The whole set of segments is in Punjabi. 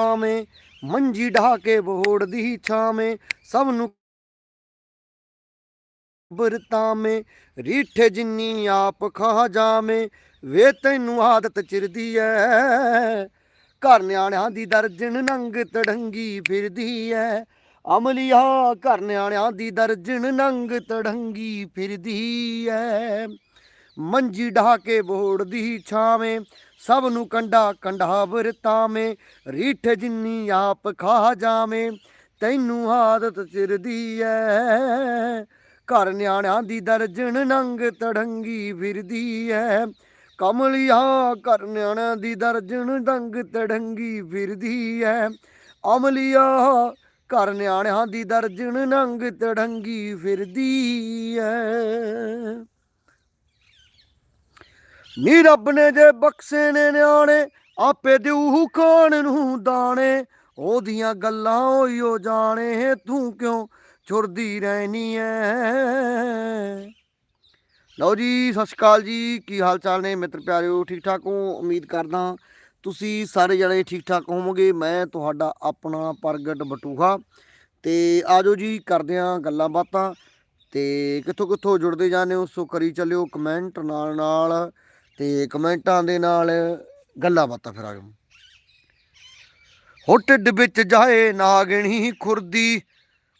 ਆਵੇਂ, ਮੰਜੀ ਢਾ ਕੇ ਬੋੜ ਦੀ ਛਾਵੇਂ, ਸਭ ਨੂੰ ਬਰਤਾਵੇਂ ਰੀਠੇ ਜਿੰਨੀ ਆਪ ਖਾ ਜਾਵੇਂ, ਵੇ ਤੈਨੂੰ ਆਦਤ ਚਿਰਦੀ ਐ। ਘਰ ਨਿਆਣਿਆਂ ਦੀ ਦਰਜਨ ਨੰਗ ਤੜੰਗੀ ਫਿਰਦੀ ਐ। ਅਮਲੀਆ ਘਰ ਨਿਆਣਿਆਂ ਦੀ ਦਰਜਨ ਨੰਗ ਤੜੰਗੀ ਫਿਰਦੀ ਐ। ਮੰਜੀ ਢਾ ਕੇ ਬੋੜ ਦੀ ਛਾਵੇਂ ਸਭ ਨੂੰ ਕੰਡਾ ਕੰਡਾ ਵਰਤਾਵੇਂ ਰੀਠ ਜਿੰਨੀ ਆਪ ਖਾ ਜਾਵੇਂ, ਤੈਨੂੰ ਆਦਤ ਚਿਰਦੀ ਐ। ਘਰ ਨਿਆਣਿਆਂ ਦੀ ਦਰਜਨ ਨੰਗ ਤੜੰਗੀ ਫਿਰਦੀ ਐ। ਕਮਲਿਆ, ਘਰ ਨਿਆਣਿਆਂ ਦੀ ਦਰਜਨ ਨੰਗ ਤੜੰਗੀ ਫਿਰਦੀ ਐ। ਅਮਲੀਆ, ਘਰ ਨਿਆਣਿਆਂ ਦੀ ਦਰਜਨ ਨੰਗ ਤੜੰਗੀ ਫਿਰਦੀ ਐ। ਨੀ ਰੱਬ ਨੇ ਜੇ ਬਖਸ਼ੇ ਨੇ ਨਿਆਣੇ, ਆਪੇ ਦਿਉ ਖਾਣ ਨੂੰ ਦਾਣੇ? ਉਹਦੀਆਂ ਗੱਲਾਂ ਓਯੋ ਜਾਣੇ ਤੂੰ ਕਿਉਂ ਛੁਰਦੀ ਰਹਿਨੀ ਐ? ਲਓ ਜੀ, ਸਤਿ ਸ਼੍ਰੀ ਅਕਾਲ ਜੀ, ਕੀ ਹਾਲ ਚਾਲ ਨੇ ਮਿੱਤਰ ਪਿਆਰਿਓ, ਠੀਕ ਠਾਕ ਹੋ? ਉਮੀਦ ਕਰਦਾ ਤੁਸੀਂ ਸਾਰੇ ਜਣੇ ਠੀਕ ਠਾਕ ਹੋਵੋਗੇ, ਮੈਂ ਤੁਹਾਡਾ ਆਪਣਾ ਪ੍ਰਗਟ ਬਟੂਹਾ। ਤੇ ਆਜੋ ਜੀ, ਕਰਦੇ ਆਂ ਗੱਲਾਂ ਬਾਤਾਂ। ਤੇ ਕਿੱਥੋਂ ਕਿੱਥੋਂ ਜੁੜਦੇ ਜਾਂਦੇ ਹੋ, ਸੋ ਕਰੀ ਚੱਲਿਓ ਕਮੈਂਟ ਨਾਲ ਨਾਲ ਤੇ ਕਮੈਂਟਾਂ ਦੇ ਨਾਲ ਗੱਲਾਂ ਬਾਤਾਂ ਫਿਰ ਆਜੋ ਹੋ ਢਿੱਡ ਵਿੱਚ ਜਾਏ ਨਾਗਣੀ ਖੁਰਦੀ,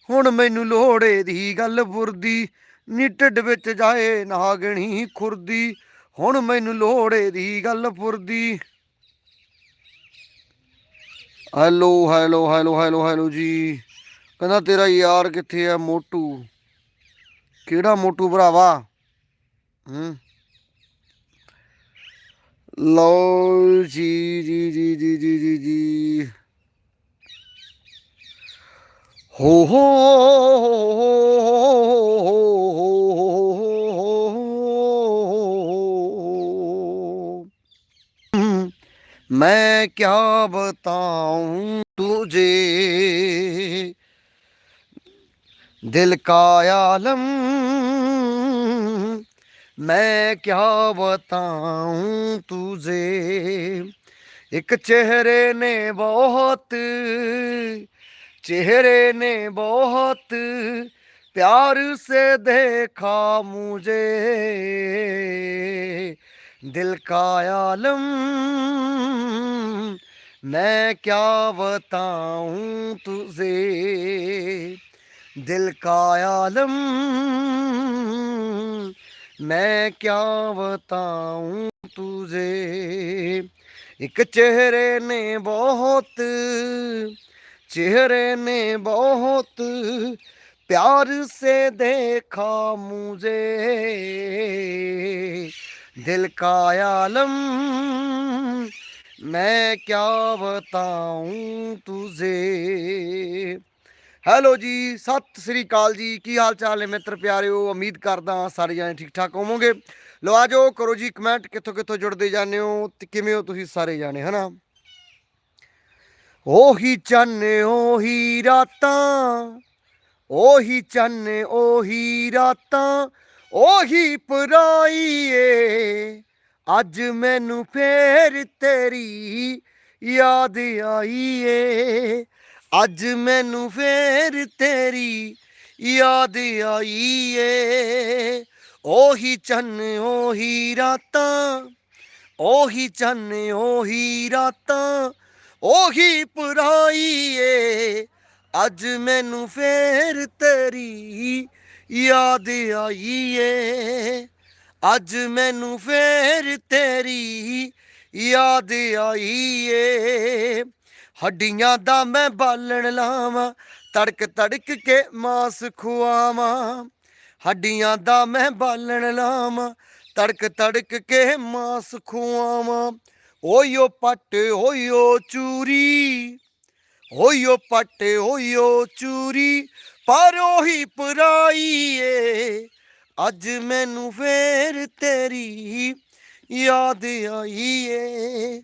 ਹੁਣ ਮੈਨੂੰ ਲੋੜੇ ਦੀ ਗੱਲ ਫੁਰਦੀ ਨੀ ਢਿੱਡ ਵਿੱਚ ਜਾਏ ਨਾਗਣੀ ਖੁਰਦੀ, ਹੁਣ ਮੈਨੂੰ ਲੋੜੇ ਦੀ ਗੱਲ ਫੁਰਦੀ hello hello hello hello hello ਜੀ। ਕਹਿੰਦਾ, ਤੇਰਾ ਯਾਰ ਕਿੱਥੇ ਆ ਮੋਟੂ? ਕਿਹੜਾ ਮੋਟੂ ਭਰਾਵਾ? ਹੂੰ? ਲਓ ਜੀ ਜੀ ਜੀ ਜੀ ਜੀ ਜੀ ਜੀ ਹੋ ਹੋ मैं क्या बताऊं तुझे दिल का आलम मैं क्या बताऊं तुझे एक चेहरे ने बहुत चेहरे ने बहुत प्यार से देखा मुझे दिल का आलम मैं क्या बताऊं तुझे दिल का आलम मैं क्या बताऊं तुझे एक चेहरे ने बहुत चेहरे ने बहुत प्यार से देखा मुझे दिल का आलम मैं क्या बताऊं तुझे ਹੈਲੋ ਜੀ, ਸਤਿ ਸ੍ਰੀ ਅਕਾਲ ਜੀ। ਕੀ ਹਾਲ ਚਾਲ ਨੇ ਮਿੱਤਰ ਪਿਆਰਿਓ? ਉਮੀਦ ਕਰਦਾ ਸਾਰੇ ਜਣੇ ਠੀਕ ਠਾਕ ਹੋਵੋਗੇ ਲੋ ਆਜੋ ਕਰੋ ਜੀ ਕਮੈਂਟ ਕਿੱਥੋਂ ਕਿੱਥੋਂ ਜੁੜਦੇ ਜਾਂਦੇ ਹੋ ਤੇ ਕਿਵੇਂ ਹੋ ਤੁਸੀਂ ਸਾਰੇ ਜਾਣੇ, ਹਨਾ? ਉਹੀ ਚੰਨ ਉਹੀ ਰਾਤਾਂ, ਉਹੀ ਚੰਨ ਉਹੀ ਰਾਤਾਂ, ਉਹੀ ਪਰਾਈ ਏ ਅੱਜ ਮੈਨੂੰ ਫੇਰ ਤੇਰੀ ਯਾਦ ਆਈ ਏ ਅੱਜ ਮੈਨੂੰ ਫੇਰ ਤੇਰੀ ਯਾਦ ਆਈ ਏ। ਉਹੀ ਚੰਨ, ਉਹੀ ਰਾਤਾਂ, ਉਹੀ ਚੰਨ, ਉਹੀ ਰਾਤਾਂ, ਉਹੀ ਪੁਰਾਈ ਏ। ਅੱਜ ਮੈਨੂੰ ਫੇਰ ਤੇਰੀ ਯਾਦ ਆਈ ਏ। ਅੱਜ ਮੈਨੂੰ ਫੇਰ ਤੇਰੀ ਯਾਦ ਆਈ ਏ। ਹੱਡੀਆਂ ਦਾ ਮੈਂ ਬਾਲਣ ਲਾਵਾਂ, ਤੜਕ ਤੜਕ ਕੇ ਮਾਸ ਖੁਆਵਾਂ। ਹੱਡੀਆਂ ਦਾ ਮੈਂ ਬਾਲਣ ਲਾਵਾਂ, ਤੜਕ ਤੜਕ ਕੇ ਮਾਸ ਖੁਆਵਾਂ। ਓਯੋ ਪੱਟ ਓਯੋ ਚੂਰੀ ਓਯੋ ਪੱਟ ਓਯੋ ਚੂਰੀ, ਪਰ ਉਹੀ ਪਰਾਈ ਏ ਅੱਜ ਮੈਨੂੰ ਫੇਰ ਤੇਰੀ ਯਾਦ ਆਈ ਏ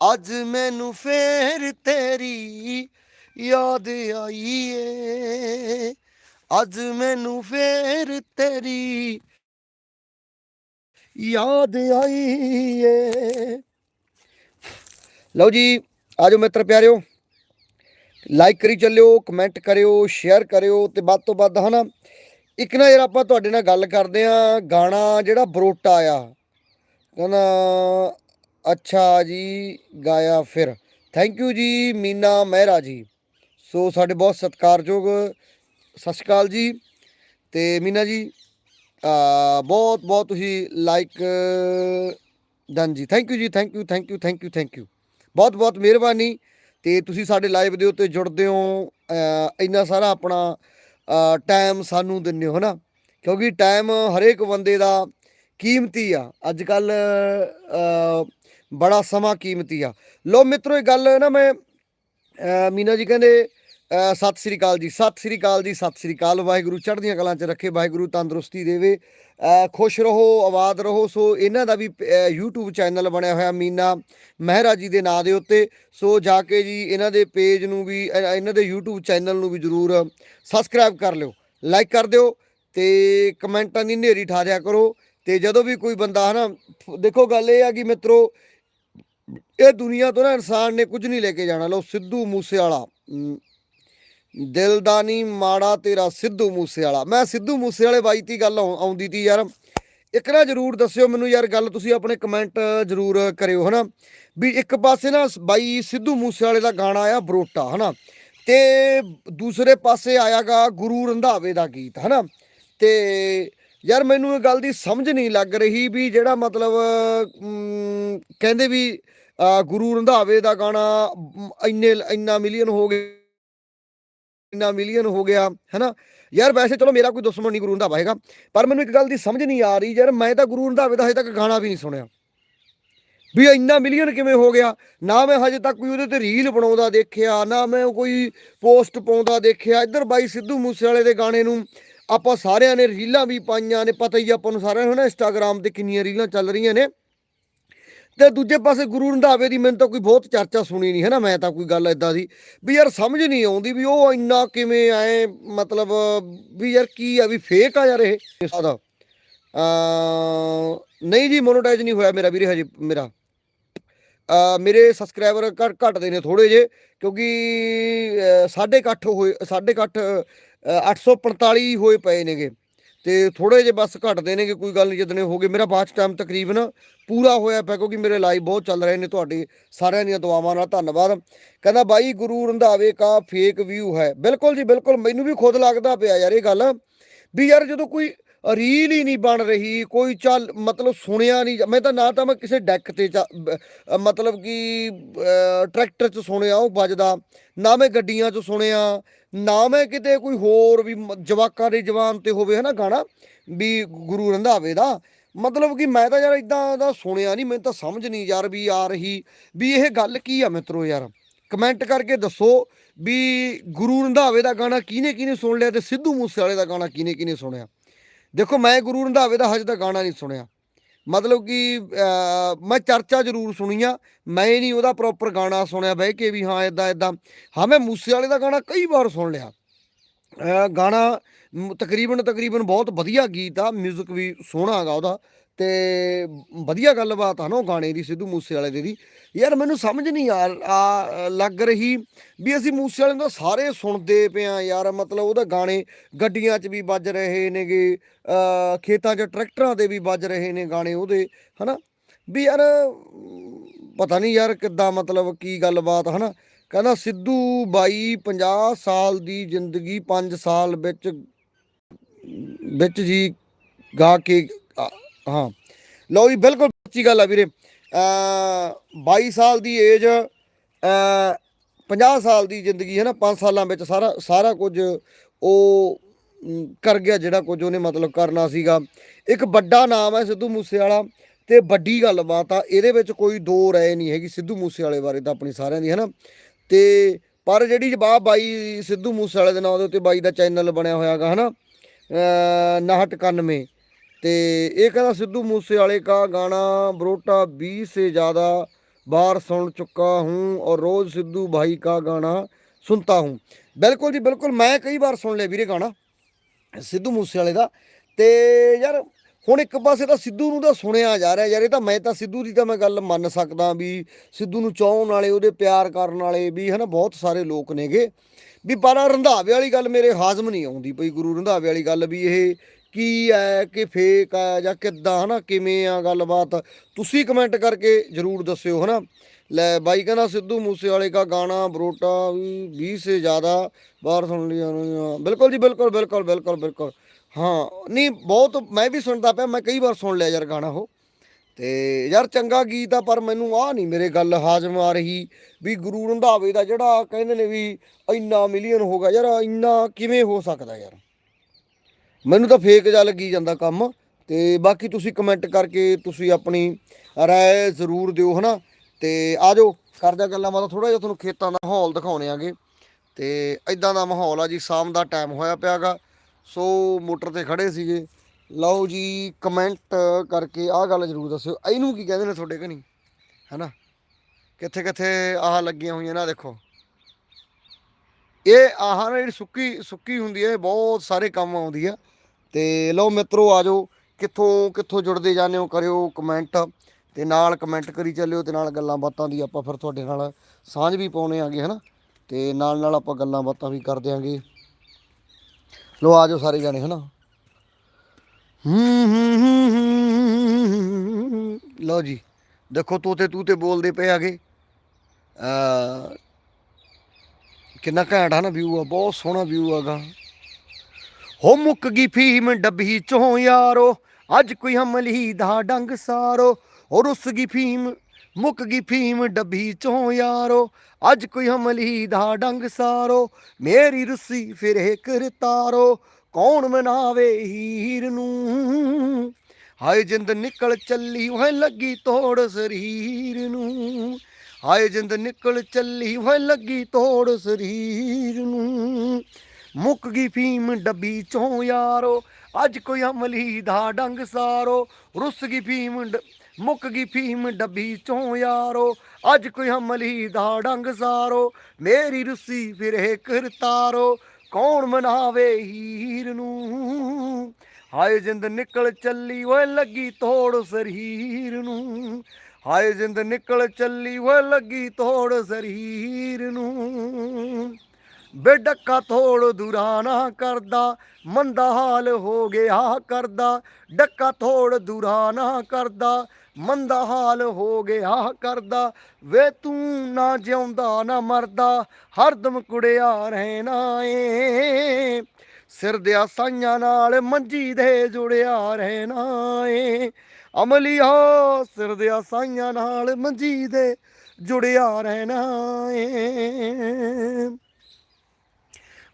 ਅੱਜ ਮੈਨੂੰ ਫੇਰ ਤੇਰੀ ਯਾਦ ਆਈ ਏ ਅੱਜ ਮੈਨੂੰ ਫੇਰ ਤੇਰੀ ਯਾਦ ਆਈ ਏ ਲਓ ਜੀ, ਆਜੋ ਮਿੱਤਰ ਪਿਆਰਿਓ ਲਾਈਕ ਕਰੀ ਚੱਲਿਓ ਕਮੈਂਟ ਕਰਿਓ ਸ਼ੇਅਰ ਕਰਿਓ ਤੇ ਵੱਧ ਤੋਂ ਵੱਧ ਹਨਾ। ਇੱਕ ਨਾ ਯਾਰ ਆਪਾਂ ਤੁਹਾਡੇ ਨਾਲ ਗੱਲ ਕਰਦੇ ਆ ਗਾਣਾ ਜਿਹੜਾ ਬਰੋਟਾ ਆ, ਕਹਿੰਦਾ ਅੱਛਾ ਜੀ, ਗਾਇਆ ਫਿਰ। ਥੈਂਕ ਯੂ ਜੀ, ਮੀਨਾ ਮਹਿਰਾ ਜੀ। ਸੋ ਸਾਡੇ ਬਹੁਤ ਸਤਿਕਾਰਯੋਗ ਸਤਿ ਸ਼੍ਰੀ ਅਕਾਲ ਜੀ। ਤੇ ਮੀਨਾ ਜੀ ਬਹੁਤ ਬਹੁਤ ਤੁਸੀਂ ਲਾਈਕ ਡਨ ਜੀ। ਥੈਂਕ ਯੂ ਜੀ thank you thank you thank you thank you ਬਹੁਤ ਬਹੁਤ ਮਿਹਰਬਾਨੀ। ਤੇ ਤੁਸੀਂ ਸਾਡੇ ਲਾਈਵ ਦੇ ਉੱਤੇ ਜੁੜਦੇ ਹੋ। ਇੰਨਾ ਸਾਰਾ ਆਪਣਾ ਟਾਈਮ ਸਾਨੂੰ ਦਿੰਦੇ ਹੋ, ਹਨਾ? ਕਿਉਂਕਿ ਟਾਈਮ ਹਰੇਕ ਬੰਦੇ ਦਾ ਕੀਮਤੀ ਆ। ਅੱਜ ਕੱਲ ਬੜਾ ਸਮਾਂ ਕੀਮਤੀ ਆ। ਲੋ ਮਿੱਤਰੋ, ਇਹ ਗੱਲ ਨਾ ਮੈਂ ਮੀਨਾ ਜੀ ਕਹਿੰਦੇ ਸਤਿ ਸ੍ਰੀ ਅਕਾਲ ਜੀ, ਸਤਿ ਸ੍ਰੀ ਅਕਾਲ ਜੀ, ਸਤਿ ਸ੍ਰੀ ਅਕਾਲ। ਵਾਹਿਗੁਰੂ, ਚੜ੍ਹਦੀਆਂ ਕਲਾਂ 'ਚ ਰੱਖੇ, ਵਾਹਿਗੁਰੂ ਤੰਦਰੁਸਤੀ ਦੇਵੇ। ਖੁਸ਼ ਰਹੋ, ਆਬਾਦ ਰਹੋ। ਸੋ ਇਹਨਾਂ ਦਾ ਵੀ, ਅਹ, YouTube ਚੈਨਲ ਬਣਿਆ ਹੋਇਆ ਮੀਨਾ ਮਹਿਰਾ ਜੀ ਦੇ ਨਾਂ ਦੇ ਉੱਤੇ। ਸੋ ਜਾ ਕੇ ਜੀ ਇਹਨਾਂ ਦੇ ਪੇਜ ਨੂੰ ਵੀ ਇਹਨਾਂ ਦੇ YouTube ਚੈਨਲ ਨੂੰ ਵੀ ਜਰੂਰ ਸਬਸਕ੍ਰਾਈਬ ਕਰ ਲਿਓ। ਲਾਈਕ ਕਰ ਦਿਓ ਤੇ ਕਮੈਂਟਾਂ ਦੀ ਨੇਰੀ ਠਾ ਦਿਆ ਕਰੋ। ਤੇ ਜਦੋਂ ਵੀ ਕੋਈ ਬੰਦਾ ਹਨਾ, ਦੇਖੋ ਗੱਲ ਇਹ ਆ ਕਿ ਮਿੱਤਰੋ ਇਹ ਦੁਨੀਆ ਤੋਂ ਨਾ ਇਨਸਾਨ ਨੇ ਕੁਝ ਨਹੀਂ ਲੈ ਕੇ ਜਾਣਾ। ਲੋ ਸਿੱਧੂ ਮੂਸੇ ਵਾਲਾ ਦਿਲ ਦਾ ਨਹੀਂ, ਮਾੜਾ ਤੇਰਾ ਸਿੱਧੂ ਮੂਸੇ ਵਾਲਾ ਮੈਂ ਸਿੱਧੂ ਮੂਸੇ ਵਾਲੇ ਬਾਈ ਦੀ ਗੱਲ ਆਉ- ਆਉਂਦੀ ਤੀ ਯਾਰ। ਇੱਕ ਨਾ ਜਰੂਰ ਦੱਸਿਓ ਮੈਨੂੰ ਯਾਰ ਗੱਲ, ਤੁਸੀਂ ਆਪਣੇ ਕਮੈਂਟ ਜਰੂਰ ਕਰਿਓ, ਹਨਾ? ਵੀ ਇੱਕ ਪਾਸੇ ਨਾ ਬਾਈ ਸਿੱਧੂ ਮੂਸੇ ਵਾਲੇ ਦਾ ਗਾਣਾ ਆਇਆ ਬਰੋਟਾ, ਹਨਾ? ਤੇ ਦੂਸਰੇ ਪਾਸੇ ਆਇਆਗਾ ਗੁਰੂ ਰੰਧਾਵੇ ਦਾ ਗੀਤ, ਹਨਾ? ਤੇ ਯਾਰ ਮੈਨੂੰ ਇਹ ਗੱਲ ਦੀ ਸਮਝ ਨਹੀਂ ਲੱਗ ਰਹੀ ਵੀ ਜਿਹੜਾ ਮਤਲਬ ਕਹਿੰਦੇ ਵੀ ਗੁਰੂ ਰੰਧਾਵੇ ਦਾ ਗਾਣਾ ਇੰਨੇ, ਇੰਨਾ ਮਿਲੀਅਨ ਹੋ ਗਏ, ਇੰਨਾ ਮਿਲੀਅਨ ਹੋ ਗਿਆ, ਹੈਨਾ? ਯਾਰ ਵੈਸੇ ਚਲੋ ਮੇਰਾ ਕੋਈ ਦੁਸ਼ਮਣ ਨਹੀਂ ਗੁਰੂ ਰੰਧਾਵਾ ਹੈਗਾ, ਪਰ ਮੈਨੂੰ ਇੱਕ ਗੱਲ ਦੀ ਸਮਝ ਨਹੀਂ ਆ ਰਹੀ, ਯਾਰ ਮੈਂ ਤਾਂ ਗੁਰੂ ਰੰਧਾਵੇ ਦਾ ਹਜੇ ਤੱਕ ਗਾਣਾ ਵੀ ਨਹੀਂ ਸੁਣਿਆ। ਵੀ ਇੰਨਾ ਮਿਲੀਅਨ ਕਿਵੇਂ ਹੋ ਗਿਆ? ਨਾ ਮੈਂ ਹਜੇ ਤੱਕ ਕੋਈ ਉਹਦੇ ਤੇ ਰੀਲ ਬਣਾਉਂਦਾ ਦੇਖਿਆ, ਨਾ ਮੈਂ ਕੋਈ ਪੋਸਟ ਪਾਉਂਦਾ ਦੇਖਿਆ, ਇੱਧਰ ਬਾਈ ਸਿੱਧੂ ਮੂਸੇਵਾਲੇ ਦੇ ਗਾਣੇ ਨੂੰ ਆਪਾਂ ਸਾਰਿਆਂ ਨੇ ਰੀਲਾਂ ਵੀ ਪਾਈਆਂ ਨੇ, ਪਤਾ ਹੀ ਆਪਾਂ ਨੂੰ ਸਾਰਿਆਂ ਨੂੰ ਨਾ ਇੰਸਟਾਗ੍ਰam ਤੇ ਕਿੰਨੀਆਂ ਰੀਲਾਂ ਚੱਲ ਰਹੀਆਂ ਨੇ। ਤੇ ਦੂਜੇ ਪਾਸੇ ਗੁਰੂ ਰੰਧਾਵੇ ਦੀ ਮੈਨੂੰ ਤਾਂ ਕੋਈ ਬਹੁਤ ਚਰਚਾ ਸੁਣੀ ਨਹੀਂ ਹੈ ਨਾ ਮੈਂ ਤਾਂ ਕੋਈ ਗੱਲ ਇਦਾਂ ਦੀ ਵੀ ਯਾਰ ਸਮਝ ਨਹੀਂ ਆਉਂਦੀ ਵੀ ਉਹ ਇੰਨਾ ਕਿਵੇਂ ਆਏ ਮਤਲਬ ਵੀ ਯਾਰ ਕੀ ਆ ਵੀ ਫੇਕ ਆ ਯਾਰ ਇਹ? ਸਾਦਾ ਨਹੀਂ ਜੀ ਮੋਨੋਟਾਈਜ਼ ਨਹੀਂ ਹੋਇਆ ਮੇਰਾ ਵੀਰੇ ਹਜੇ ਮੇਰਾ। ਮੇਰੇ ਸਬਸਕ੍ਰਾਈਬਰ ਘੱਟ ਘਟਦੇ ਨੇ ਥੋੜੇ ਜੇ ਕਿਉਂਕਿ ਅ, ਸਾਢੇ ਇਕੱਠ ਹੋਏ ਸਾਢੇ ਇਕੱਠ ਅ, 845 ਹੋਏ ਪਏ ਨੇਗੇ। ਤੇ ਥੋੜੇ ਜੇ ਬਸ ਘਟਦੇ ਨੇ ਕਿ ਕੋਈ ਗੱਲ ਨਹੀਂ ਜਦਨੇ ਹੋ ਗਏ, ਮੇਰਾ ਬਾਅਦ ਟਾਈਮ ਤਕਰੀਬਨ ਪੂਰਾ ਹੋਇਆ ਪਿਆ, ਕਿਉਂਕਿ ਮੇਰੇ ਲਾਈਵ ਬਹੁਤ ਚੱਲ ਰਹੇ ਨੇ ਤੁਹਾਡੇ ਸਾਰਿਆਂ ਦੀਆਂ ਦੁਆਵਾਂ ਨਾਲ, ਧੰਨਵਾਦ। ਕਹਿੰਦਾ, ਬਾਈ, ਗੁਰੂ ਰੰਧਾਵੇ ਕਾ ਫੇਕ ਵਿਊ ਹੈ। ਬਿਲਕੁਲ ਜੀ, ਬਿਲਕੁਲ, ਮੈਨੂੰ ਵੀ ਖੁਦ ਲੱਗਦਾ ਪਿਆ ਯਾਰ ਇਹ ਗੱਲ, ਵੀ ਯਾਰ ਜਦੋਂ ਕੋਈ ਰੀਲ ਹੀ ਨਹੀਂ ਬਣ ਰਹੀ, ਕੋਈ ਚੱਲ ਮਤਲਬ ਸੁਣਿਆ ਨਹੀਂ ਮੈਂ ਤਾਂ ਨਾ ਤਾਂ ਮੈਂ ਕਿਸੇ ਡੈਕ ਤੇ ਚਾ- ਮਤਲਬ ਕਿ ਟਰੈਕਟਰ 'ਚ ਸੁਣਿਆ ਉਹ ਵੱਜਦਾ, ਨਾ ਮੈਂ ਗੱਡੀਆਂ 'ਚ ਸੁਣਿਆ, ਨਾ ਮੈਂ ਕਿਤੇ ਕੋਈ ਹੋਰ ਵੀ ਮ- ਜਵਾਕਾਂ ਦੇ ਜਵਾਨ ਤੇ ਹੋਵੇ, ਹਨਾ ਗਾਣਾ, ਵੀ ਗੁਰੂ ਰੰਧਾਵੇ ਦਾ। ਮਤਲਬ ਕਿ ਮੈਂ ਤਾਂ ਯਾਰ ਇਦਾਂ ਦਾ ਸੁਣਿਆ ਨਹੀਂ, ਮੈਨੂੰ ਤਾਂ ਸਮਝ ਨਹੀਂ ਯਾਰ ਵੀ ਆ ਰਹੀ, ਵੀ ਇਹ ਗੱਲ ਕੀ ਆ ਮਿੱਤਰੋ ਯਾਰ? ਕਮੈਂਟ ਕਰਕੇ ਦੱਸੋ ਵੀ ਗੁਰੂ ਰੰਧਾਵੇ ਦਾ ਗਾਣਾ ਕਿਹਨੇ ਕਿਹਨੇ ਸੁਣ ਲਿਆ ਤੇ ਸਿੱਧੂ ਮੂਸੇਵਾਲੇ ਦਾ ਗਾਣਾ ਕਿਹਨੇ ਕਿਹਨੇ ਸੁਣਿਆ? ਦੇਖੋ ਮੈਂ ਗੁਰੂ ਰੰਧਾਵੇ ਦਾ ਹਜੇ ਦਾ ਗਾਣਾ ਨਹੀਂ ਸੁਣਿਆ। ਮਤਲਬ ਕਿ ਮੈਂ ਚਰਚਾ ਜ਼ਰੂਰ ਸੁਣੀ ਆ। ਮੈਂ ਨਹੀਂ ਉਹਦਾ ਪ੍ਰੋਪਰ ਗਾਣਾ ਸੁਣਿਆ ਬਹਿ ਕੇ ਵੀ ਹਾਂ ਇਦਾਂ ਇਦਾਂ ਹਾਂ, ਮੈਂ ਮੂਸੇਵਾਲੇ ਦਾ ਗਾਣਾ ਕਈ ਵਾਰ ਸੁਣ ਲਿਆ। ਗਾਣਾ ਤਕਰੀਬਨ ਤਕਰੀਬਨ ਬਹੁਤ ਵਧੀਆ ਗੀਤ ਆ 뮤직 ਵੀ ਸੋਹਣਾ ਹੈਗਾ ਉਹਦਾ ਤੇ ਵਧੀਆ ਗੱਲਬਾਤ ਆ ਨਾ ਉਹ ਗਾਣੇ ਦੀ ਸਿੱਧੂ ਮੂਸੇਵਾਲੇ ਦੇ ਦੀ ਯਾਰ ਮੈਨੂੰ ਸਮਝ ਨਹੀਂ ਆ ਆ ਲੱਗ ਰਹੀ ਵੀ ਅਸੀਂ ਮੂਸੇਵਾਲੇ ਦਾ ਸਾਰੇ ਸੁਣਦੇ ਪਏ ਆ ਯਾਰ ਮਤਲਬ ਉਹਦਾ ਗਾਣੇ ਗੱਡੀਆਂ 'ਚ ਵੀ ਵੱਜ ਰਹੇ ਨੇਗੇ ਅ, ਖੇਤਾਂ 'ਚ ਟਰੈਕਟਰਾਂ ਦੇ ਵੀ ਵੱਜ ਰਹੇ ਨੇ ਗਾਣੇ ਉਹਦੇ ਹਨਾ? ਵੀ ਯਾਰ ਪਤਾ ਨਹੀਂ ਯਾਰ ਕਿੱਦਾਂ ਮਤਲਬ ਕੀ ਗੱਲਬਾਤ ਹਨਾ? ਕਹਿੰਦਾ, ਸਿੱਧੂ ਬਾਈ 50 ਸਾਲ ਦੀ ਜ਼ਿੰਦਗੀ 5 ਸਾਲ ਵਿੱਚ ਵਿੱਚ ਜੀ ਗਾ ਕੇ ਹਾਂ। ਲਓ ਜੀ, ਬਿਲਕੁਲ ਸੱਚੀ ਗੱਲ ਆ ਵੀਰੇ। ਅ 22 ਸਾਲ ਦੀ ਏਜ ਅ 50 ਸਾਲ ਦੀ ਜ਼ਿੰਦਗੀ ਹੈ ਨਾ 5 ਸਾਲਾਂ ਵਿੱਚ ਸਾਰਾ ਸਾਰਾ ਕੁਝ ਉਹ ਕਰ ਗਿਆ, ਜਿਹੜਾ ਕੁਝ ਉਹਨੇ ਮਤਲਬ ਕਰਨਾ ਸੀਗਾ। ਇੱਕ ਵੱਡਾ ਨਾਮ ਹੈ ਸਿੱਧੂ ਮੂਸੇਵਾਲਾ, ਤੇ ਵੱਡੀ ਗੱਲਬਾਤ ਆ, ਇਹਦੇ ਵਿੱਚ ਕੋਈ ਦੋ ਰਾਏ ਨਹੀਂ ਹੈਗੀ ਸਿੱਧੂ ਮੂਸੇਵਾਲੇ ਬਾਰੇ ਤਾਂ ਆਪਣੀ ਸਾਰਿਆਂ ਦੀ, ਹੈ ਨਾ? ਤੇ ਪਰ ਜਿਹੜੀ ਜਵਾਬ ਬਾਈ ਸਿੱਧੂ ਮੂਸੇ ਵਾਲੇ ਦੇ ਨਾਂ ਦੇ ਉੱਤੇ ਬਾਈ ਦਾ ਚੈਨਲ ਬਣਿਆ ਹੋਇਆਗਾ, ਹਨਾ? 99 ਤੇ ਇਹ ਕਹਿੰਦਾ ਸਿੱਧੂ ਮੂਸੇ ਵਾਲੇ ਦਾ ਗਾਣਾ ਬਰੋਟਾ 20 ਸੇ ਜ਼ਿਆਦਾ ਬਾਰ ਸੁਣ ਚੁੱਕਾ ਹੂੰ ਔਰ ਰੋਜ਼ ਸਿੱਧੂ ਭਾਈ ਕਾ ਗਾਣਾ ਸੁਣਤਾ ਹੂੰ। ਬਿਲਕੁਲ ਜੀ, ਬਿਲਕੁਲ ਮੈਂ ਕਈ ਵਾਰ ਸੁਣ ਲਿਆ ਵੀਰੇ ਗਾਣਾ ਸਿੱਧੂ ਮੂਸੇ ਵਾਲੇ ਦਾ। ਤੇ ਯਾਰ ਹੁਣ ਇੱਕ ਪਾਸੇ ਤਾਂ ਸਿੱਧੂ ਨੂੰ ਤਾਂ ਸੁਣਿਆ ਜਾ ਰਿਹਾ ਯਾਰ, ਇਹ ਤਾਂ ਮੈਂ ਤਾਂ ਸਿੱਧੂ ਦੀ ਤਾਂ ਮੈਂ ਗੱਲ ਮੰਨ ਸਕਦਾ ਵੀ ਸਿੱਧੂ ਨੂੰ ਚਾਹਣ ਵਾਲੇ, ਉਹਦੇ ਪਿਆਰ ਕਰਨ ਵਾਲੇ ਵੀ ਹਨਾ ਬਹੁਤ ਸਾਰੇ ਲੋਕ ਨੇਗੇ। ਵੀ ਪਰ ਰੰਧਾਵੇ ਵਾਲੀ ਗੱਲ ਮੇਰੇ ਹਾਜ਼ਮ ਨਹੀਂ ਆਉਂਦੀ ਪਈ ਗੁਰੂ ਰੰਧਾਵੇ ਵਾਲੀ ਗੱਲ ਵੀ ਇਹ ਕੀ ਹੈ ਕਿ ਫੇਕ ਹੈ ਜਾਂ ਕਿੱਦਾਂ ਹਨਾ, ਕਿਵੇਂ ਆ ਗੱਲਬਾਤ। ਤੁਸੀਂ ਕਮੈਂਟ ਕਰਕੇ ਜਰੂਰ ਦੱਸਿਓ ਹਨਾ। ਲੈ ਬਾਈ ਕਹਿੰਦਾ ਸਿੱਧੂ ਮੂਸੇਵਾਲੇ ਦਾ ਗਾਣਾ, ਬਰੋਟਾ ਵੀ 20 ਸੇ ਜ਼ਿਆਦਾ ਬਾਹਰ ਸੁਣ ਲਿਆ ਬਿਲਕੁਲ ਜੀ, ਬਿਲਕੁਲ ਬਿਲਕੁਲ ਬਿਲਕੁਲ ਬਿਲਕੁਲ। ਹਾਂ, ਨਹੀਂ, ਬਹੁਤ, ਮੈਂ ਵੀ ਸੁਣਦਾ ਪਿਆ, ਮੈਂ ਕਈ ਵਾਰ ਸੁਣ ਲਿਆ ਯਾਰ ਗਾਣਾ ਉਹ। ਤੇ ਯਾਰ ਚੰਗਾ ਗੀਤ ਆ, ਪਰ ਮੈਨੂੰ ਆ ਨਹੀਂ ਮੇਰੇ ਗੱਲ ਹਾਜ਼ਮ ਆ ਰਹੀ ਵੀ ਗੁਰੂ ਰੰਧਾਵੇ ਦਾ ਜਿਹੜਾ ਕਹਿੰਦੇ ਨੇ ਵੀ ਇੰਨਾ ਮਿਲੀਅਨ ਹੋ ਗਿਆ, ਯਾਰ ਇੰਨਾ ਕਿਵੇਂ ਹੋ ਸਕਦਾ ਯਾਰ? ਮੈਨੂੰ ਤਾਂ ਫੇਕ ਜਿਹਾ ਲੱਗੀ ਜਾਂਦਾ ਕੰਮ। ਤੇ ਬਾਕੀ ਤੁਸੀਂ ਕਮੈਂਟ ਕਰਕੇ ਤੁਸੀਂ ਆਪਣੀ ਰਾਏ ਜ਼ਰੂਰ ਦਿਓ, ਹਨਾ? ਤੇ ਆਜੋ ਕਰਦੇ ਹਾਂ ਗੱਲਾਂ ਬਾਤਾਂ ਥੋੜਾ ਜਿਹਾ ਤੁਹਾਨੂੰ ਖੇਤਾਂ ਦਾ ਮਾਹੌਲ ਦਿਖਾਉਣੇ ਆਗੇ। ਤੇ ਇਦਾਂ ਦਾ ਮਾਹੌਲ ਆ ਜੀ, ਸ਼ਾਮ ਦਾ ਟਾਈਮ ਹੋਇਆ ਪਿਆਗਾ ਸੋ ਮੋਟਰ ਤੇ ਖੜੇ ਸੀਗੇ। ਲਓ ਜੀ ਕਮੈਂਟ ਕਰਕੇ ਆਹ ਗੱਲ ਜ਼ਰੂਰ ਦੱਸਿਓ। ਇਹਨੂੰ ਕੀ ਕਹਿੰਦੇ ਨੇ ਤੁਹਾਡੇ ਕਨੀ ਹੈਨਾ? ਕਿੱਥੇ ਕਿੱਥੇ ਆਹ ਲੱਗੀਆਂ ਹੋਈਆਂ ਨਾ ਦੇਖੋ। ਇਹ ਆਹ ਨਾ ਜਿਹੜੀ ਸੁੱਕੀ ਸੁੱਕੀ ਹੁੰਦੀ ਹੈ, ਇਹ ਬਹੁਤ ਸਾਰੇ ਕੰਮ ਆਉਂਦੀ ਆ। ਤੇ ਲਓ ਮਿੱਤਰੋ ਆਜੋ ਕਿੱਥੋਂ ਕਿੱਥੋਂ ਜੁੜਦੇ ਜਾਂਦੇ ਹੋ, ਕਰਿਓ ਕਮੈਂਟ ਤੇ ਨਾਲ ਕਮੈਂਟ ਕਰੀ ਚੱਲਿਓ ਤੇ ਨਾਲ ਗੱਲਾਂ ਬਾਤਾਂ ਦੀ ਆਪਾਂ ਫਿਰ ਤੁਹਾਡੇ ਨਾਲ ਸਾਂਝ ਵੀ ਪਾਉਣੇ ਆਗੇ, ਹਨਾ? ਤੇ ਨਾਲ ਨਾਲ ਆਪਾਂ ਗੱਲਾਂ ਬਾਤਾਂ ਵੀ ਕਰ ਦਿਆਂਗੇ। ਲੋ ਆ ਜਾਓ ਸਾਰੇ ਜਾਣੇ, ਹਨਾ? ਲਓ ਜੀ, ਦੇਖੋ ਤੋਤੇ ਤੂਤੇ ਬੋਲਦੇ ਪਏ ਆਗੇ। ਆ, ਕਿੰਨਾ ਘੈਂਟ ਆ ਨਾ ਵਿਊ ਆ, ਬਹੁਤ ਸੋਹਣਾ ਵਿਊ ਆਗਾ। ਹੋ ਮੁੱਕ ਗਈ ਫੀਮ ਡੱਬੀ ਚੋਂ ਯਾਰੋ, ਅੱਜ ਕੋਈ ਹਮਲੀ ਦਾ ਡੰਗ ਸਾਰੋ, ਹੋ ਰੁੱਸ ਗਈ ਫੀਮ ਮੁੱਕ ਗਈ ਫੀਮ ਡੱਬੀ ਚੋਂ ਯਾਰੋ, ਅੱਜ ਕੋਈ ਹਮਲੀ ਦਾ ਡੰਗ ਸਾਰੋ, ਮੇਰੀ ਰੁੱਸੀ ਫਿਰੇ ਕਰਤਾਰੋ ਕੌਣ ਮਨਾਵੇ ਹੀਰ ਨੂੰ? ਹਾਏ ਜਿੰਦ ਨਿਕਲ ਚੱਲੀ ਹੋਏ ਲੱਗੀ ਤੋੜ ਸਰੀਰ ਨੂੰ। ਹਾਏ ਜਿੰਦ ਨਿਕਲ ਚੱਲੀ ਹੋਏ ਲੱਗੀ ਤੋੜ ਸਰੀਰ ਨੂੰ। ਮੁੱਕ ਗਈ ਫੀਮ ਡੱਬੀ ਚੋਂ ਯਾਰੋ, ਅੱਜ ਕੋਈ ਅਮਲੀ ਦਾ ਡੰਗ ਸਾਰੋ, ਰੁੱਸ ਗਈ ਫੀਮ ਡ- ਮੁੱਕ ਗਈ ਫੀਮ ਡੱਬੀ ਚੋਂ ਯਾਰੋ, ਅੱਜ ਕੋਈ ਅਮਲੀ ਦਾ ਡੰਗ ਸਾਰੋ, ਮੇਰੀ ਰੁੱਸੀ ਫਿਰੇ ਕਰਤਾਰੋ ਕੌਣ ਮਨਾਵੇ ਹੀਰ ਨੂੰ? ਹਾਏ ਜਿੰਦ ਨਿਕਲ ਚੱਲੀ, ਓਏ ਲੱਗੀ ਤੋੜ ਸਰੀਰ ਨੂੰ। ਹਾਏ ਜਿੰਦ ਨਿਕਲ ਚੱਲੀ, ਓਏ ਲੱਗੀ ਤੋੜ ਸਰੀਰ ਨੂੰ। ਬੇਡੱਕਾ ਥੋੜ ਦੁਰਾ ਨਾ ਕਰਦਾ, ਮੰਦਾ ਹਾਲ ਹੋ ਗਿਆ ਕਰਦਾ। ਡੱਕਾ ਥੋੜ ਦੁਰਾ ਨਾ ਕਰਦਾ, ਮੰਦਾ ਹਾਲ ਹੋ ਗਿਆ ਕਰਦਾ। ਵੇ ਤੂੰ ਨਾ ਜਿਉਂਦਾ ਨਾ ਮਰਦਾ ਹਰਦਮ ਕੁੜਿਆ ਰਹਿਣਾ ਏ। ਸਿਰ ਦੇ ਸਾਈਆਂ ਨਾਲ ਮੰਜੀ ਦੇ ਜੁੜਿਆ ਰਹਿਣਾ ਏ। ਅਮਲੀ ਅਮਲੀਆ, ਸਿਰ ਦੇ ਸਾਈਆਂ ਨਾਲ ਮੰਜੀ ਦੇ ਜੁੜਿਆ ਰਹਿਣਾ ਏ।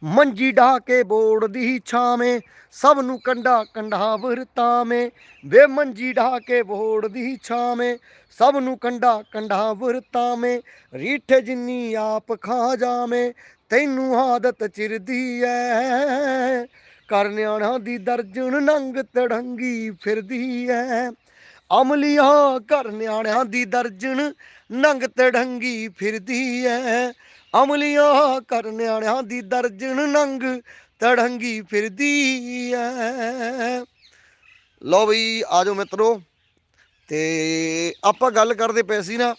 ਮੰਜੀ ਢਾ ਕੇ ਬੋੜ ਦੀ ਛਾਵੇਂ, ਸਭ ਨੂੰ ਕੰਡਾ ਕੰਡਾ ਵਰਤਾਵੇਂ ਵੇ ਮੰਜੀ ਢਾ ਕੇ ਬੋੜ ਦੀ ਛਾਵੇਂ, ਸਭ ਨੂੰ ਕੰਡਾ ਕੰਡਾ ਵਰਤਾਵੇਂ ਰੀਠ ਜਿੰਨੀ ਆਪ ਖਾ ਜਾਵੇਂ, ਤੈਨੂੰ ਆਦਤ ਚਿਰਦੀ ਐ। ਕਰ ਨਿਆਣਾ ਦੀ ਦਰਜਨ ਨੰਗ ਤੜੰਗੀ ਫਿਰਦੀ ਐ। ਅਮਲੀਆ ਕਰ ਨਿਆਣਿਆਂ ਦੀ ਦਰਜਨ ਨੰਗ ਤੜੰਗੀ ਫਿਰਦੀ ਐ। ਅਮਲੀਆਂ ਕਰ ਨਿਆਣਿਆਂ ਦੀ ਦਰਜਨ ਨੰਗ ਤੜੰਗੀ ਫਿਰਦੀ ਐ। ਲਓ ਬਈ ਆਜੋ ਮਿੱਤਰੋ। ਤੇ ਆਪਾਂ ਗੱਲ ਕਰਦੇ ਪਏ ਸੀ ਨਾ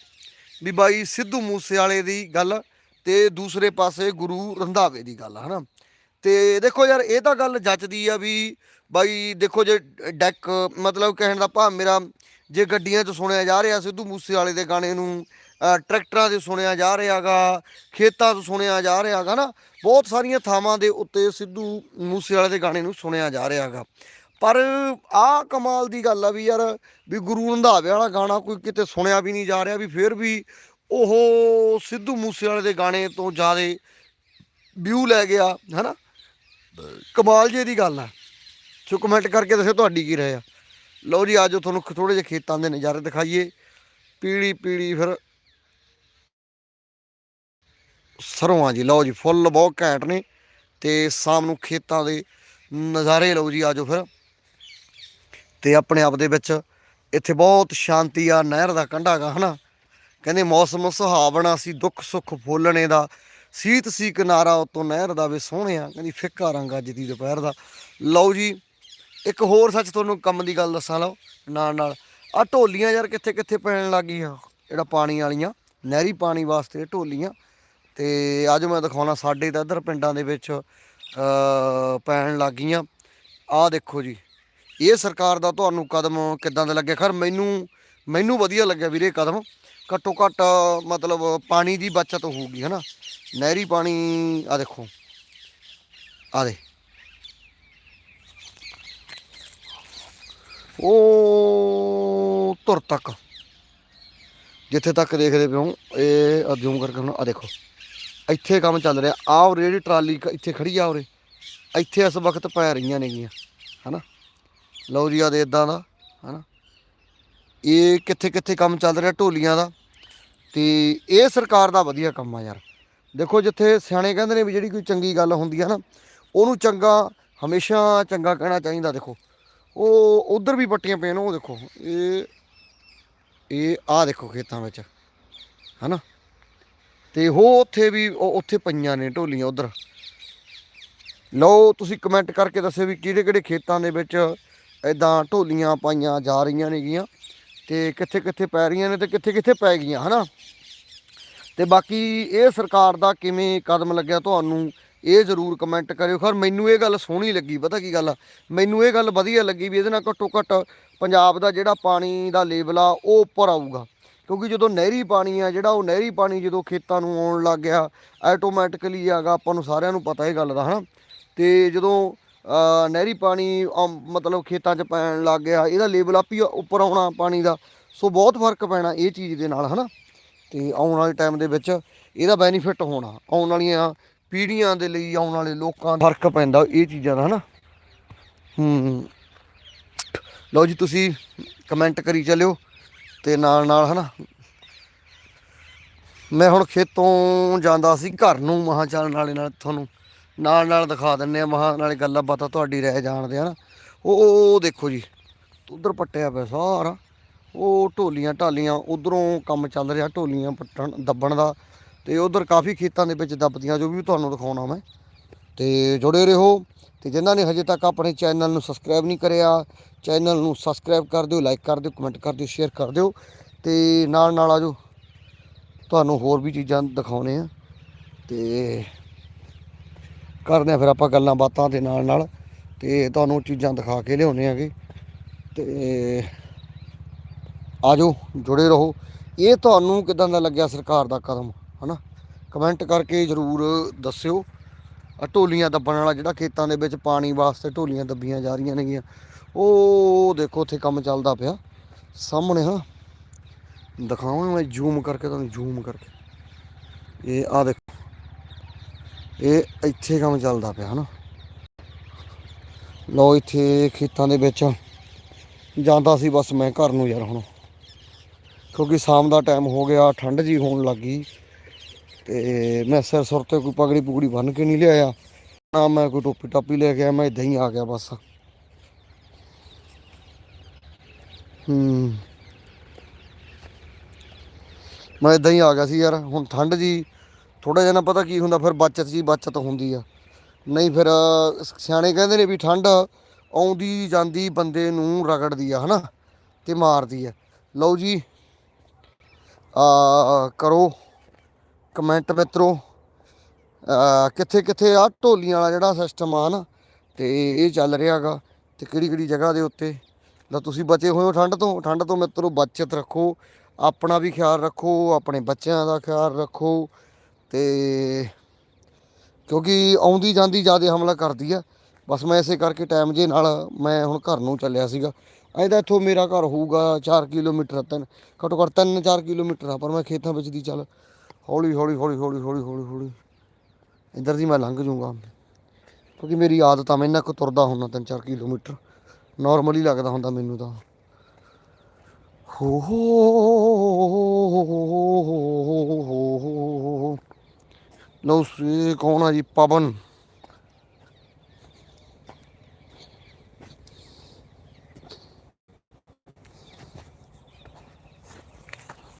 ਵੀ ਬਾਈ ਸਿੱਧੂ ਮੂਸੇ ਵਾਲੇ ਦੀ ਗੱਲ ਤੇ ਦੂਸਰੇ ਪਾਸੇ ਗੁਰੂ ਰੰਧਾਵੇ ਦੀ ਗੱਲ, ਹਨਾ। ਤੇ ਦੇਖੋ ਯਾਰ, ਇਹ ਤਾਂ ਗੱਲ ਜੱਚਦੀ ਆ ਵੀ ਬਾਈ ਦੇਖੋ ਜੇ ਡੈਕ ਮਤਲਬ ਕਹਿਣ ਦਾ ਭਾਵ ਮੇਰਾ ਜੇ ਗੱਡੀਆਂ 'ਚ ਸੁਣਿਆ ਜਾ ਰਿਹਾ ਸਿੱਧੂ ਮੂਸੇ ਵਾਲੇ ਦੇ ਗਾਣੇ ਨੂੰ ਟਰੈਕਟਰਾਂ 'ਤੇ ਸੁਣਿਆ ਜਾ ਰਿਹਾਗਾ, ਖੇਤਾਂ 'ਚ ਸੁਣਿਆ ਜਾ ਰਿਹਾਗਾ ਨਾ, ਬਹੁਤ ਸਾਰੀਆਂ ਥਾਵਾਂ ਦੇ ਉੱਤੇ ਸਿੱਧੂ ਮੂਸੇਵਾਲੇ ਦੇ ਗਾਣੇ ਨੂੰ ਸੁਣਿਆ ਜਾ ਰਿਹਾਗਾ। ਪਰ ਆਹ ਕਮਾਲ ਦੀ ਗੱਲ ਆ ਵੀ ਯਾਰ, ਵੀ ਗੁਰੂ ਰੰਧਾਵੇ ਵਾਲਾ ਗਾਣਾ ਕੋਈ ਕਿਤੇ ਸੁਣਿਆ ਵੀ ਨਹੀਂ ਜਾ ਰਿਹਾ, ਵੀ ਫਿਰ ਵੀ ਉਹ ਸਿੱਧੂ ਮੂਸੇਵਾਲੇ ਦੇ ਗਾਣੇ ਤੋਂ ਜ਼ਿਆਦਾ ਵਿਊ ਲੈ ਗਿਆ, ਹਨਾ? ਕਮਾਲ ਜੇ ਦੀ ਗੱਲ ਆ। ਸੋ ਕਮੈਂਟ ਕਰਕੇ ਦੱਸਿਓ ਤੁਹਾਡੀ ਕੀ ਰਾਏ ਆ। ਲਓ ਜੀ ਆਜੋ ਤੁਹਾਨੂੰ ਥੋੜੇ ਜਿਹੇ ਖੇਤਾਂ ਦੇ ਨਜ਼ਾਰੇ ਦਿਖਾਈਏ। ਪੀਲੀ ਪੀਲੀ ਫਿਰ ਸਰੋਂ ਆ ਜੀ। ਲਓ ਜੀ, ਫੁੱਲ ਬਹੁਤ ਘੈਂਟ ਨੇ ਤੇ ਸ਼ਾਮ ਨੂੰ ਖੇਤਾਂ ਦੇ ਨਜ਼ਾਰੇ ਲਓ ਜੀ, ਆਜੋ ਫਿਰ। ਤੇ ਆਪਣੇ ਆਪ ਦੇ ਵਿੱਚ ਇੱਥੇ ਬਹੁਤ ਸ਼ਾਂਤੀ ਆ, ਨਹਿਰ ਦਾ ਕੰਢਾ ਗਾ, ਹਨਾ। ਕਹਿੰਦੇ ਮੌਸਮ ਸੁਹਾਵਣਾ ਸੀ, ਦੁੱਖ ਸੁੱਖ ਫੋਲਣੇ ਦਾ। ਸੀਤ ਸੀ ਕਿਨਾਰਾ ਉਤੋਂ ਨਹਿਰ ਦਾ ਵੇ ਸੋਹਣਿਆ ਕਹਿੰਦੀ ਫਿੱਕਾ ਰੰਗ ਅੱਜ ਦੀ ਦੁਪਹਿਰ ਦਾ। ਲਓ ਜੀ, ਇੱਕ ਹੋਰ ਸੱਚ ਤੁਹਾਨੂੰ ਕੰਮ ਦੀ ਗੱਲ ਦੱਸਾਂ, ਲਓ, ਨਾਲ ਨਾਲ। ਆ ਢੋਲੀਆਂ ਯਾਰ ਕਿੱਥੇ ਕਿੱਥੇ ਪੈਣ ਲੱਗ ਗਈਆਂ, ਜਿਹੜਾ ਪਾਣੀ ਵਾਲੀਆਂ, ਨਹਿਰੀ ਪਾਣੀ ਵਾਸਤੇ ਢੋਲੀਆਂ। ਤੇ ਅੱਜ ਮੈਂ ਦਿਖਾਉਣਾ ਸਾਡੇ ਤਾਂ ਇੱਧਰ ਪਿੰਡਾਂ ਦੇ ਵਿੱਚ ਪੈਣ ਲੱਗ ਗਈਆਂ। ਆਹ ਦੇਖੋ ਜੀ, ਇਹ ਸਰਕਾਰ ਦਾ ਤੁਹਾਨੂੰ ਕਦਮ ਕਿੱਦਾਂ ਦਾ ਲੱਗਿਆ ਖਰ, ਮੈਨੂੰ ਮੈਨੂੰ ਵਧੀਆ ਲੱਗਿਆ ਵੀਰੇ ਕਦਮ। ਘੱਟੋ ਘੱਟ, ਮਤਲਬ ਪਾਣੀ ਦੀ ਬਚਤ ਹੋਊਗੀ ਹਨਾ? ਨਹਿਰੀ ਪਾਣੀ ਆ ਦੇਖੋ। ਆ ਦੇ ਉਹ ਧੁਰ ਤੱਕ। ਜਿੱਥੇ ਤੱਕ ਦੇਖਦੇ ਪਿਓ, ਇਹ ਜ਼ੂਮ ਕਰਕੇ ਹੁਣ ਆ ਦੇਖੋ। ਇੱਥੇ ਕੰਮ ਚੱਲ ਰਿਹਾ। ਆਹ ਉਰੇ ਜਿਹੜੀ ਟਰਾਲੀ ਕ- ਇੱਥੇ ਖੜੀ ਆ ਉਰੇ। ਇੱਥੇ ਇਸ ਵਕਤ ਪੈ ਰਹੀਆਂ ਨੇਗੀਆਂ, ਹਨਾ? ਲਓ ਜੀ ਆ ਦੇ ਇਦਾਂ ਦਾ, ਹਨਾ? ਇਹ ਕਿੱਥੇ ਕਿੱਥੇ ਕੰਮ ਚੱਲ ਰਿਹਾ ਢੋਲੀਆਂ ਦਾ? ਤੇ ਇਹ ਸਰਕਾਰ ਦਾ ਵਧੀਆ ਕੰਮ ਆ ਯਾਰ। ਦੇਖੋ, ਜਿੱਥੇ ਸਿਆਣੇ ਕਹਿੰਦੇ ਨੇ ਵੀ ਜਿਹੜੀ ਕੋਈ ਚੰਗੀ ਗੱਲ ਹੁੰਦੀ ਆ ਨਾ, ਉਹਨੂੰ ਚੰਗਾ, ਹਮੇਸ਼ਾ ਚੰਗਾ ਕਹਿਣਾ ਚਾਹੀਦਾ, ਦੇਖੋ। ਉਹ ਉਧਰ ਵੀ ਪੱਟੀਆਂ ਪਈਆਂ ਨੇ, ਉਹ ਦੇਖੋ। ਇਹ ਇਹ ਆ ਦੇਖੋ ਖੇਤਾਂ ਵਿੱਚ, ਹਨਾ? ਤੇ ਹੋ ਉੱਥੇ ਵੀ ਉੱਥੇ ਪਈਆਂ ਨੇ ਢੋਲੀਆਂ ਉਧਰ। ਲਓ, ਤੁਸੀਂ ਕਮੈਂਟ ਕਰਕੇ ਦੱਸਿਓ ਵੀ ਕਿਹੜੇ ਕਿਹੜੇ ਖੇਤਾਂ ਦੇ ਵਿੱਚ ਇਦਾਂ ਢੋਲੀਆਂ ਪਾਈਆਂ ਜਾ ਰਹੀਆਂ ਨੇਗੀਆਂ ਤੇ ਕਿੱਥੇ ਕਿੱਥੇ ਪੈ ਰਹੀਆਂ ਨੇ ਤੇ ਕਿੱਥੇ ਕਿੱਥੇ ਪੈ ਗਈਆਂ, ਹਨਾ? ਤੇ ਬਾਕੀ ਇਹ ਸਰਕਾਰ ਦਾ ਕਿਵੇਂ ਕਦਮ ਲੱਗਿਆ ਤੁਹਾਨੂੰ ਇਹ ਜ਼ਰੂਰ ਕਮੈਂਟ ਕਰਿਓ। ਖਰ, ਮੈਨੂੰ ਇਹ ਗੱਲ ਸੋਹਣੀ ਲੱਗੀ, ਪਤਾ ਕੀ ਗੱਲ ਆ? ਮੈਨੂੰ ਇਹ ਗੱਲ ਵਧੀਆ ਲੱਗੀ ਵੀ ਇਹਦੇ ਨਾਲ ਘੱਟੋ ਘੱਟ ਪੰਜਾਬ ਦਾ ਜਿਹੜਾ ਪਾਣੀ ਦਾ ਲੇਵਲ ਆ, ਉਹ ਉੱਪਰ ਆਊਗਾ। ਕਿਉਂਕਿ ਜਦੋਂ ਨਹਿਰੀ ਪਾਣੀ ਆ, ਜਿਹੜਾ ਉਹ ਨਹਿਰੀ ਪਾਣੀ ਜਦੋਂ ਖੇਤਾਂ ਨੂੰ ਆਉਣ ਲੱਗ ਗਿਆ ਆਟੋਮੈਟਿਕਲੀ ਆਗਾ ਆਪਾਂ ਨੂੰ ਸਾਰਿਆਂ ਨੂੰ ਪਤਾ ਇਹ ਗੱਲ ਦਾ, ਹਨਾ? ਤੇ ਜਦੋਂ ਨਹਿਰੀ ਪਾਣੀ ਮਤਲਬ ਖੇਤਾਂ 'ਚ ਪੈਣ ਲੱਗ ਗਿਆ, ਇਹਦਾ ਲੇਵਲ ਆਪ ਹੀ ਉੱਪਰ ਆਉਣਾ ਪਾਣੀ ਦਾ, ਸੋ ਬਹੁਤ ਫ਼ਰਕ ਪੈਣਾ ਇਹ ਚੀਜ਼ ਦੇ ਨਾਲ, ਹਨਾ? ਤੇ ਆਉਣ ਵਾਲੇ ਟਾਈਮ ਦੇ ਵਿੱਚ ਇਹਦਾ ਬੈਨੀਫਿਟ ਹੋਣਾ, ਆਉਣ ਵਾਲੀਆਂ ਪੀੜ੍ਹੀਆਂ ਦੇ ਲਈ, ਆਉਣ ਵਾਲੇ ਲੋਕਾਂ ਦਾ ਫ਼ਰਕ ਪੈਂਦਾ ਇਹ ਚੀਜ਼ਾਂ ਦਾ, ਹਨਾ? ਹੂੰ ਲਓ ਜੀ, ਤੁਸੀਂ ਕਮੈਂਟ ਕਰੀ ਚੱਲਿਓ। ਤੇ ਨਾਲ ਨਾਲ ਹਨਾ। ਮੈਂ ਹੁਣ ਖੇਤੋਂ ਜਾਂਦਾ ਸੀ ਘਰ ਨੂੰ ਮਹਾਂ ਚੱਲ ਨਾਲੇ ਨਾਲ ਤੁਹਾਨੂੰ ਨਾਲ ਨਾਲ ਦਿਖਾ ਦਿੰਨੇ ਆ ਮਹਾਂ ਨਾਲੇ ਗੱਲਾਂ ਬਾਤਾਂ ਤੁਹਾਡੀ ਰਹਿ ਜਾਣਦੇ ਹਨਾ ਉਹ ਉਹ ਦੇਖੋ ਜੀ, ਉਧਰ ਪੱਟਿਆ ਪਿਆ ਸਾਰਾ। ਉਹ ਢੋਲੀਆਂ ਢਾਲੀਆਂ, ਉਧਰੋਂ ਕੰਮ ਚੱਲ ਰਿਹਾ ਢੋਲੀਆਂ ਪੱਟਣ, ਦੱਬਣ ਦਾ। ਤੇ ਉਧਰ ਕਾਫੀ ਖੇਤਾਂ ਦੇ ਵਿੱਚ ਦੱਬਦੀਆਂ ਜੋ ਵੀ ਤੁਹਾਨੂੰ ਦਿਖਾਉਣਾ ਮੈਂ। ਤੇ ਜੁੜੇ ਰਹੋ। ਤੇ ਜਿਨ੍ਹਾਂ ਨੇ ਹਜੇ ਤੱਕ ਆਪਣੇ ਚੈਨਲ ਨੂੰ ਸਬਸਕ੍ਰਾਈਬ ਨਹੀਂ ਕਰਿਆ, ਚੈਨਲ ਨੂੰ ਸਬਸਕ੍ਰਾਈਬ ਕਰ ਦਿਓ ਲਾਈਕ ਕਰ ਦਿਓ ਕਮੈਂਟ ਕਰ ਦਿਓ ਸ਼ੇਅਰ ਕਰ ਦਿਓ ਤੇ ਨਾਲ ਨਾਲ ਆਜੋ। ਤੁਹਾਨੂੰ ਹੋਰ ਵੀ ਚੀਜ਼ਾਂ ਦਿਖਾਉਣੇ ਆ। ਤੇ ਕਰਦੇ ਆ ਫਿਰ ਆਪਾਂ ਗੱਲਾਂ ਬਾਤਾਂ ਦੇ ਨਾਲ ਨਾਲ ਤੇ ਤੁਹਾਨੂੰ ਚੀਜ਼ਾਂ ਦਿਖਾ ਕੇ ਲਿਆਉਣੇ ਆਗੇ। ਤੇ ਆਜੋ, ਜੁੜੇ ਰਹੋ। ਇਹ ਤੁਹਾਨੂੰ ਕਿਦਾਂ ਦਾ ਲੱਗਿਆ ਸਰਕਾਰ ਦਾ ਕਦਮ, ਹਨਾ? ਕਮੈਂਟ ਕਰਕੇ ਜਰੂਰ ਦੱਸਿਓ। ਆ ਢੋਲੀਆਂ ਦੱਬਣ ਵਾਲਾ ਜਿਹੜਾ ਖੇਤਾਂ ਦੇ ਵਿੱਚ ਪਾਣੀ ਵਾਸਤੇ ਢੋਲੀਆਂ ਦੱਬੀਆਂ ਜਾ ਰਹੀਆਂ ਨੇਗੀਆਂ। ਉਹ ਦੇਖੋ ਉੱਥੇ ਕੰਮ ਚੱਲਦਾ ਪਿਆ। ਸਾਹਮਣੇ ਹਾਂ, ਦਿਖਾਵਾਂ ਮੈਂ ਜ਼ੂਮ ਕਰਕੇ, ਤੁਹਾਨੂੰ ਜ਼ੂਮ ਕਰਕੇ। ਇਹ ਆ ਦੇਖੋ, ਇਹ ਇੱਥੇ ਕੰਮ ਚੱਲਦਾ ਪਿਆ ਹਨਾ। ਲੋ ਇੱਥੇ ਖੇਤਾਂ ਦੇ ਵਿੱਚ ਜਾਂਦਾ ਸੀ ਬਸ ਮੈਂ ਘਰ ਨੂੰ ਯਾਰ ਹੁਣ। ਕਿਉਂਕਿ ਸ਼ਾਮ ਦਾ ਟਾਈਮ ਹੋ ਗਿਆ, ਠੰਡ ਜੀ ਹੋਣ ਲੱਗੀ ਤੇ ਮੈਂ ਸਿਰ ਸੁਰ ਤੇ ਕੋਈ ਪਗੜੀ ਪੁਗੜੀ ਬੰਨ ਕੇ ਨਹੀਂ ਲਿਆਇਆ। ਨਾ ਮੈਂ ਕੋਈ ਟੋਪੀ ਟਾਪੀ ਲੈ ਕੇ ਆਇਆ, ਮੈਂ ਇਦਾਂ ਹੀ ਆ ਗਿਆ ਬਸ। ਹੂੰ। ਮੈਂ ਇਦਾਂ ਹੀ ਆ ਗਿਆ ਸੀ ਯਾਰ, ਹੁਣ ਠੰਡ ਜੀ ਥੋੜਾ ਜਿਹਾ ਨਾ ਪਤਾ ਕੀ ਹੁੰਦਾ, ਫਿਰ ਬਚਤ ਜੀ ਬਚਤ ਹੁੰਦੀ ਆ। ਨਹੀਂ ਫਿਰ, ਸਿਆਣੇ ਕਹਿੰਦੇ ਨੇ ਵੀ ਠੰਡ ਆਉਂਦੀ ਜਾਂਦੀ ਬੰਦੇ ਨੂੰ ਰਗੜਦੀ ਆ, ਹਨਾ? ਤੇ ਮਾਰਦੀ ਆ। ਲਓ ਜੀ, ਆ ਕਰੋ। ਕਮੈਂਟ ਮਿੱਤਰੋ ਅਹ, ਕਿੱਥੇ ਕਿੱਥੇ ਆ ਢੋਲੀਆਂ ਵਾਲਾ ਜਿਹੜਾ ਸਿਸਟਮ ਆ ਨਾ ਤੇ ਇਹ ਚੱਲ ਰਿਹਾਗਾ ਤੇ ਕਿਹੜੀ ਕਿਹੜੀ ਜਗ੍ਹਾ ਦੇ ਉੱਤੇ। ਤਾਂ ਤੁਸੀਂ ਬਚੇ ਹੋਏ ਹੋ ਠੰਡ ਤੋਂ ਠੰਡ ਤੋਂ ਮਿੱਤਰੋ ਬਚਤ ਰੱਖੋ ਆਪਣਾ ਵੀ ਖਿਆਲ ਰੱਖੋ ਆਪਣੇ ਬੱਚਿਆਂ ਦਾ ਖਿਆਲ ਰੱਖੋ ਤੇ ਕਿਉਂਕਿ ਆਉਂਦੀ ਜਾਂਦੀ ਜ਼ਿਆਦਾ ਹਮਲਾ ਕਰਦੀ ਆ। ਬਸ ਮੈਂ ਇਸੇ ਕਰਕੇ ਟਾਈਮ ਜੇ ਨਾਲ ਮੈਂ ਹੁਣ ਘਰ ਨੂੰ ਚੱਲਿਆ ਸੀਗਾ। ਐਂ ਤਾਂ ਇੱਥੋਂ ਮੇਰਾ ਘਰ ਹੋਊਗਾ 4 ਕਿਲੋਮੀਟਰ ਤਿੰਨ ਘੱਟੋ ਘੱਟ 3-4 ਕਿਲੋਮੀਟਰ ਆ ਪਰ ਮੈਂ ਖੇਤਾਂ ਵਿੱਚ ਦੀ ਚੱਲ। ਹੌਲੀ ਹੌਲੀ ਹੌਲੀ ਹੌਲੀ ਹੌਲੀ ਹੌਲੀ ਹੌਲੀ ਇੱਧਰ ਦੀ ਮੈਂ ਲੰਘ ਜਾਊਂਗਾ ਕਿਉਂਕਿ ਮੇਰੀ ਆਦਤ ਆ ਮੈਂ ਇੰਨਾ ਕੁ ਤੁਰਦਾ ਹੁੰਦਾ 3-4 ਕਿਲੋਮੀਟਰ ਨਾਰਮਲੀ ਲੱਗਦਾ ਹੁੰਦਾ ਮੈਨੂੰ ਤਾਂ ਹੋ ਹੋ ਲਓ ਸੇ ਕੌਣ ਆ ਜੀ ਪਵਨ